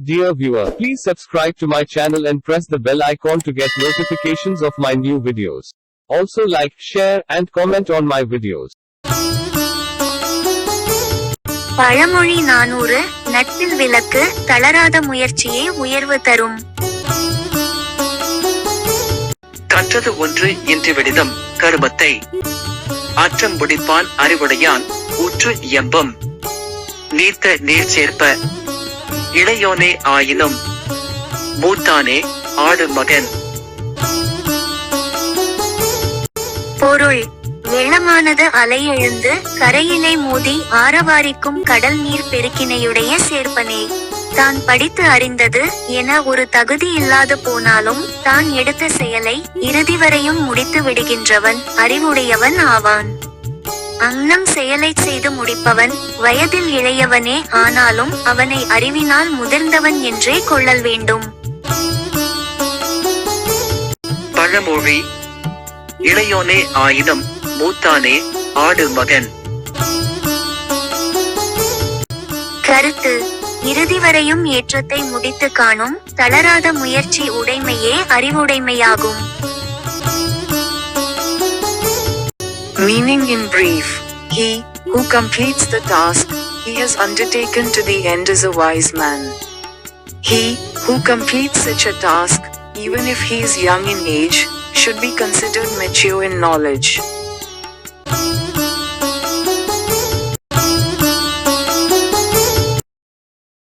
Dear viewer, please subscribe to my channel and press the bell icon to get notifications of my new videos. Also like, share, and comment on my videos. பழமொழி நானூறு நட்பில் விளக்கு தளராத முயற்சியே உயர்வு தரும் கற்றது ஒன்று இன்று விடிதம் கருமத்தை ஆற்றம் முடிப்பான் அறிவுடையான் ஊற்று எம்பம் நீர்த்த நீர் சேர்ப்ப இளையோனே ஆயினும் மூத்தானே ஆடு மகன். பொருள் வெள்ளமானது அலை எழுந்து கரையிலே மோதி ஆரவாரிக்கும் கடல் நீர் பெருக்கினையுடைய சேர்ப்பனே. தான் படித்து அறிந்தது என ஒரு தகுதி இல்லாது போனாலும் தான் எடுத்த செயலை இறுதி வரையும் முடித்து விடுகின்றவன் அறிவுடையவன் ஆவான். அன்னம் செயலைச் செய்து முடிப்பவன் வயதில் இளையவனே ஆனாலும் அவனை அறிவினால் முதிர்ந்தவன் என்றே கொள்ளல் வேண்டும். பழமொழி இளையோனே ஆயினும் மூத்தானே ஆடு மகன். கருத்து இறுதி வரையும் ஏற்றத்தை முடித்து காணும் தளராத முயற்சி உடைமையே அறிவுடைமையாகும். Meaning in brief, he who completes the task he has undertaken to the end is a wise man. He who completes such a task, even if he is young in age, should be considered mature in knowledge.